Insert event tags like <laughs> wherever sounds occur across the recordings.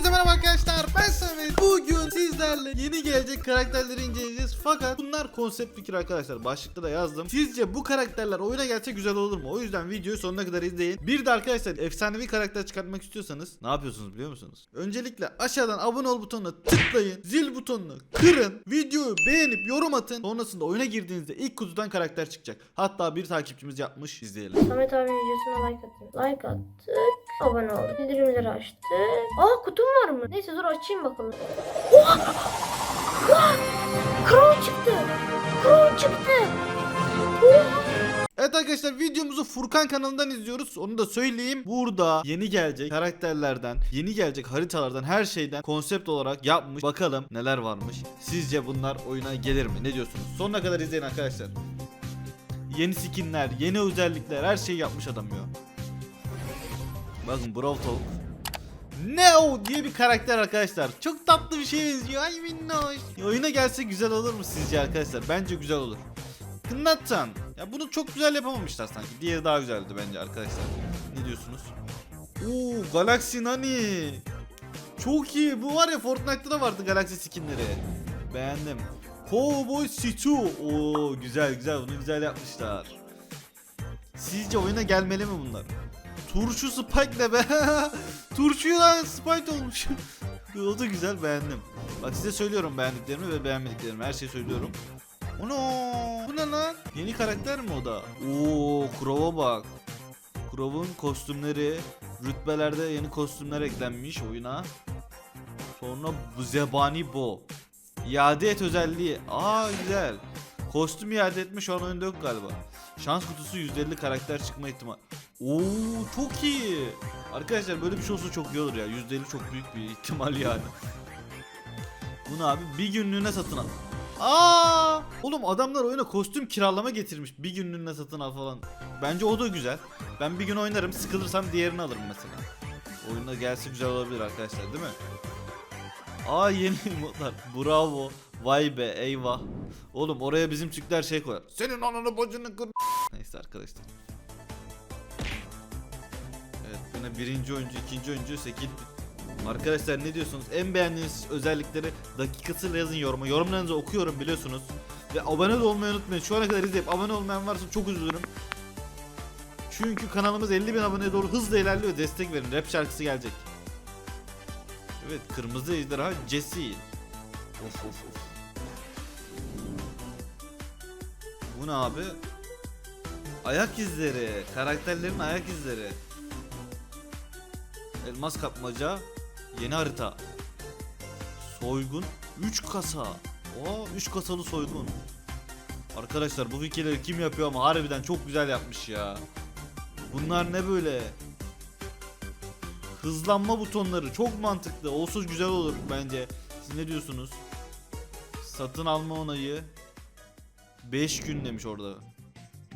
Herkese merhaba arkadaşlar. Ben Samet. Bugün sizlerle yeni gelecek karakterleri inceleyeceğiz Fakat bunlar konsept fikir arkadaşlar Başlıkta da yazdım Sizce bu karakterler oyuna gelse güzel olur mu? O yüzden videoyu sonuna kadar izleyin Bir de arkadaşlar efsanevi karakter çıkartmak istiyorsanız Ne yapıyorsunuz biliyor musunuz? Öncelikle aşağıdan abone ol butonuna tıklayın Zil butonunu kırın Videoyu beğenip yorum atın Sonrasında oyuna girdiğinizde ilk kutudan karakter çıkacak Hatta bir takipçimiz yapmış izleyelim Samet abi videosuna like atın. Like attık. Abone olduk. Bildirimleri açtık. Aa kutum var mı? Neyse dur açayım bakalım. Oha! Arkadaşlar videomuzu Furkan kanalından izliyoruz. Onu da söyleyeyim. Burada yeni gelecek karakterlerden, yeni gelecek haritalardan her şeyden konsept olarak yapmış. Bakalım neler varmış. Sizce bunlar oyuna gelir mi? Ne diyorsunuz? Sonuna kadar izleyin arkadaşlar. Yeni skinler, yeni özellikler her şeyi yapmış adam ya. Bakın Brawl Talk. Neo diye bir karakter arkadaşlar. Çok tatlı bir şey benziyor. Ay minnoş. Oyuna gelse güzel olur mu sizce arkadaşlar? Bence güzel olur. Kınnatan. Ya bunu çok güzel yapamamışlar sanki. Diğeri daha güzeldi bence arkadaşlar. Ne diyorsunuz? Oo Galaxy Nani. Çok iyi. Bu var ya Fortnite'da da vardı Galaxy skinleri. Beğendim. Cowboy Situ. Oo güzel güzel. Bunu güzel yapmışlar. Sizce oyuna gelmeli mi bunlar? Turşu Spike ne be? <laughs> Turşu lan Spike olmuş. <laughs> o da güzel beğendim. Bak size söylüyorum beğendiklerimi ve beğenmediklerimi. Her şeyi söylüyorum. Ono, bu ne lan? Yeni karakter mi o da? Oo, Crow'a bak. Crow'un kostümleri, rütbelerde yeni kostümler eklenmiş oyuna. Sonra bu Zebani Bo. İade et özelliği. Aa güzel. Kostüm iade etme şu an oyunda yok galiba. Şans kutusu %50 karakter çıkma ihtimali. Oo çok iyi. Arkadaşlar böyle bir şey olsa çok iyi olur ya. %50 çok büyük bir ihtimal yani. Bunu abi bir günlüğüne satın al. Aa! Oğlum adamlar oyuna kostüm kiralama getirmiş. Bir günlüğüne satın al falan. Bence o da güzel. Ben bir gün oynarım, sıkılırsam diğerini alırım mesela. Oyuna gelse güzel olabilir arkadaşlar, değil mi? Aa yeni <laughs> modlar. Bravo. Vay be eyvah. Oğlum oraya bizim Türkler şey koyar. Senin ananı bacını kır. Neyse arkadaşlar. Evet yine birinci oyuncu, ikinci oyuncu, sekil. Arkadaşlar ne diyorsunuz? En beğendiğiniz özellikleri dakikasıyla yazın yoruma. Yorumlarınızı okuyorum biliyorsunuz. Ve abone de olmayı unutmayın. Şu ana kadar izleyip abone olmayan varsa çok üzülürüm. Çünkü kanalımız 50 bin aboneye doğru hızla ilerliyor. Destek verin. Rap şarkısı gelecek. Evet kırmızı ejderha Jesse. Of of of. Bu ne abi? Ayak izleri. Karakterlerin ayak izleri. Elmas kapmaca. Yeni harita. Soygun 3 kasa. Oo 3 kasalı soygun. Arkadaşlar bu fikirleri kim yapıyor ama harbiden çok güzel yapmış ya. Bunlar ne böyle? Hızlanma butonları çok mantıklı. Olsa güzel olur bence. Siz ne diyorsunuz? Satın alma onayı 5 gün demiş orada.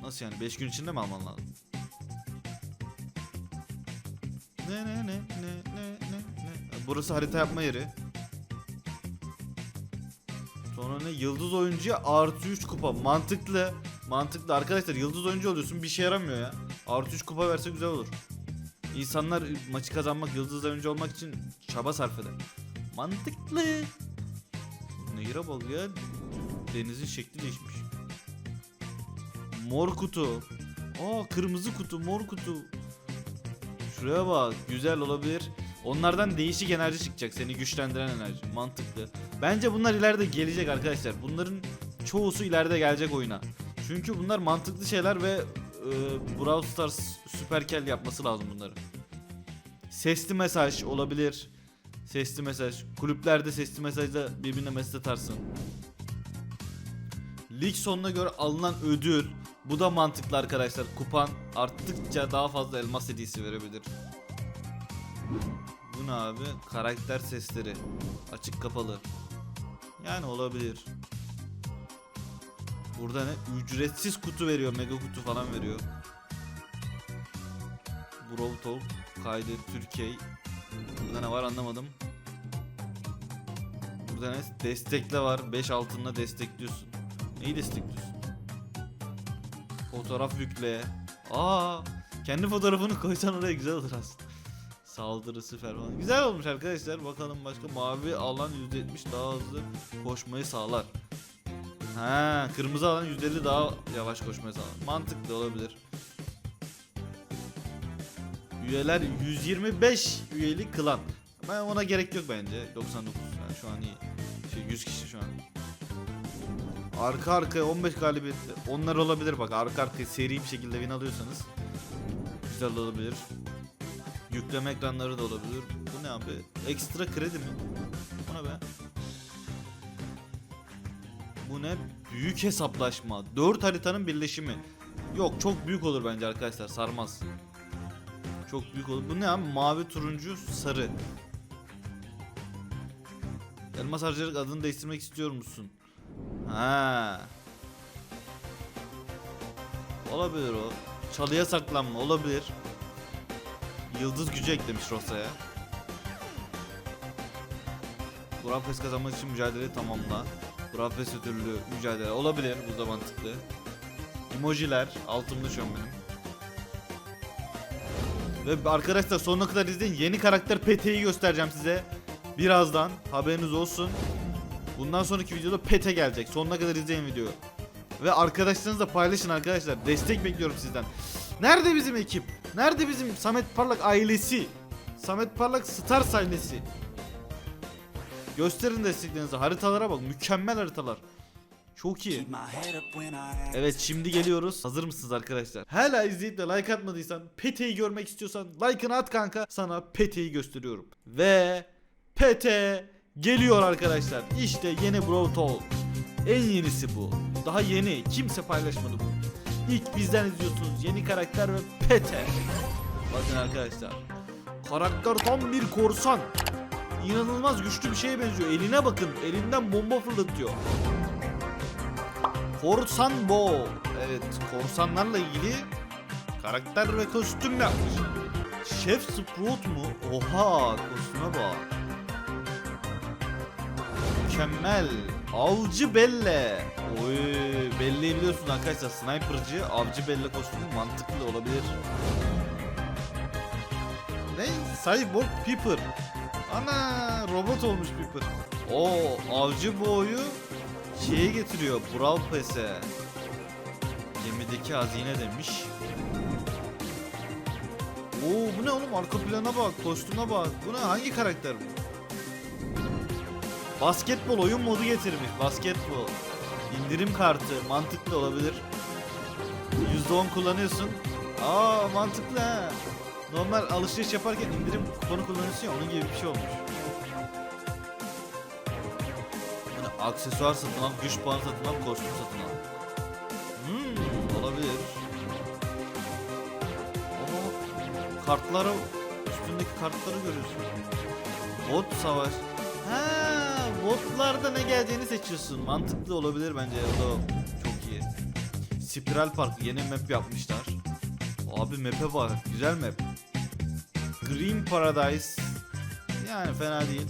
Nasıl yani 5 gün içinde mi alman lazım? Ne ne ne ne ne ne. Burası harita yapma yeri. Sonra ne? Yıldız oyuncuya artı 3 kupa. Mantıklı. Mantıklı. Arkadaşlar yıldız oyuncu oluyorsun bir şey yaramıyor ya. Artı 3 kupa verse güzel olur. İnsanlar maçı kazanmak, yıldız oyuncu olmak için çaba sarf eder. Mantıklı. Nehire bak ya. Denizin şekli değişmiş. Mor kutu. Aa kırmızı kutu, mor kutu. Şuraya bak güzel olabilir. Onlardan değişik enerji çıkacak seni güçlendiren enerji. Mantıklı. Bence bunlar ileride gelecek arkadaşlar. Bunların çoğusu ileride gelecek oyuna. Çünkü bunlar mantıklı şeyler ve e, Brawl Stars Süperkel yapması lazım bunları. Sesli mesaj olabilir. Sesli mesaj. Kulüplerde sesli mesajla birbirine mesaj atarsın. Lig sonuna göre alınan ödül. Bu da mantıklı arkadaşlar. Kupan arttıkça daha fazla elmas hediyesi verebilir. Bu ne abi? Karakter sesleri. Açık kapalı. Yani olabilir. Burada ne? Ücretsiz kutu veriyor. Mega kutu falan veriyor. Brawl Talk. Kaydet Türkiye. Burada ne var anlamadım. Burada ne? Destekle var. 5 altınla destekliyorsun. Neyi destekliyorsun? Fotoğraf yükle. Aa, kendi fotoğrafını koysan oraya güzel olur aslında. Saldırısı falan. Güzel olmuş arkadaşlar. Bakalım başka mavi alan %70 daha hızlı koşmayı sağlar. Ha, kırmızı alan %50 daha yavaş koşmayı sağlar. Mantıklı olabilir. Üyeler 125 üyeli klan. Ben ona gerek yok bence. 99 yani şu an iyi. Şey 100 kişi şu an. Arka arkaya 15 galibiyet. Onlar olabilir bak. Arka arkaya seri bir şekilde win alıyorsanız güzel olabilir. Yükleme ekranları da olabilir. Bu ne abi? Ekstra kredi mi? Bu ne be? Bu ne? Büyük hesaplaşma. 4 haritanın birleşimi. Yok çok büyük olur bence arkadaşlar. Sarmaz. Çok büyük olur. Bu ne abi? Mavi, turuncu, sarı. Elmas harcayarak adını değiştirmek istiyor musun? Ha. Olabilir o. Çalıya saklanma olabilir. Yıldız gücü eklemiş Rosa'ya. Grafes kazanmak için mücadele tamamla. Grafes ödüllü mücadele olabilir. Bu da mantıklı. Emojiler altımda şu an benim. Ve arkadaşlar sonuna kadar izleyin. Yeni karakter Pete'yi göstereceğim size. Birazdan haberiniz olsun. Bundan sonraki videoda Pete gelecek. Sonuna kadar izleyin videoyu. Ve arkadaşlarınızla paylaşın arkadaşlar. Destek bekliyorum sizden. Nerede bizim ekip? Nerede bizim Samet Parlak ailesi? Samet Parlak Stars ailesi. Gösterin desteklerinizi. Haritalara bak. Mükemmel haritalar. Çok iyi. Evet şimdi geliyoruz. Hazır mısınız arkadaşlar? Hala izleyip de like atmadıysan, Pete'yi görmek istiyorsan like'ını at kanka. Sana Pete'yi gösteriyorum. Ve Pete geliyor arkadaşlar. İşte yeni Brawl Talk. En yenisi bu. Daha yeni. Kimse paylaşmadı bu. İlk bizden izliyorsunuz. Yeni karakter ve Pete. Bakın arkadaşlar. Karakter tam bir korsan. İnanılmaz güçlü bir şeye benziyor. Eline bakın. Elinden bomba fırlatıyor. Korsan Bo. Evet, korsanlarla ilgili karakter ve kostüm yapmış. Chef Sprout mu? Oha, kostüme bak. Mükemmel. Avcı Belle. Oy, Belle'yi biliyorsun arkadaşlar. Sniper'cı, Avcı Belle kostümü mantıklı olabilir. Ne? Cyborg Piper. Ana, robot olmuş Piper. O Avcı Boğ'u şeye getiriyor. Brawl Pass'e. Gemideki hazine demiş. Oo bu ne oğlum arka plana bak, kostüme bak. Bu ne hangi karakter bu? Basketbol oyun modu getirmiş. Basketbol. İndirim kartı mantıklı olabilir. %10 kullanıyorsun. Aa mantıklı ha. Normal alışveriş yaparken indirim kuponu kullanıyorsun ya onun gibi bir şey olmuş. Yani aksesuar satın al, güç puanı satın al, kostüm satın al. Hmm, olabilir. Ama kartlara, üstündeki kartları görüyorsun. Bot savaş. Ha, botlarda ne geleceğini seçiyorsun. Mantıklı olabilir bence. O da çok iyi. Spiral Park yeni map yapmışlar. Abi map'e bak. Güzel map. Green Paradise. Yani fena değil.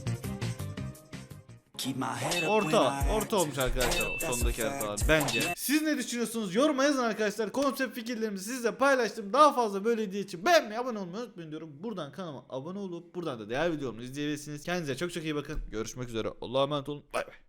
Orta, orta olmuş arkadaşlar o sondaki haritalar bence. Siz ne düşünüyorsunuz? Yoruma yazın arkadaşlar. Konsept fikirlerimi sizle paylaştım. Daha fazla böyle video için beğenmeyi, abone olmayı unutmayın diyorum. Buradan kanalıma abone olup buradan da diğer videomu izleyebilirsiniz. Kendinize çok çok iyi bakın. Görüşmek üzere. Allah'a emanet olun. Bay bay.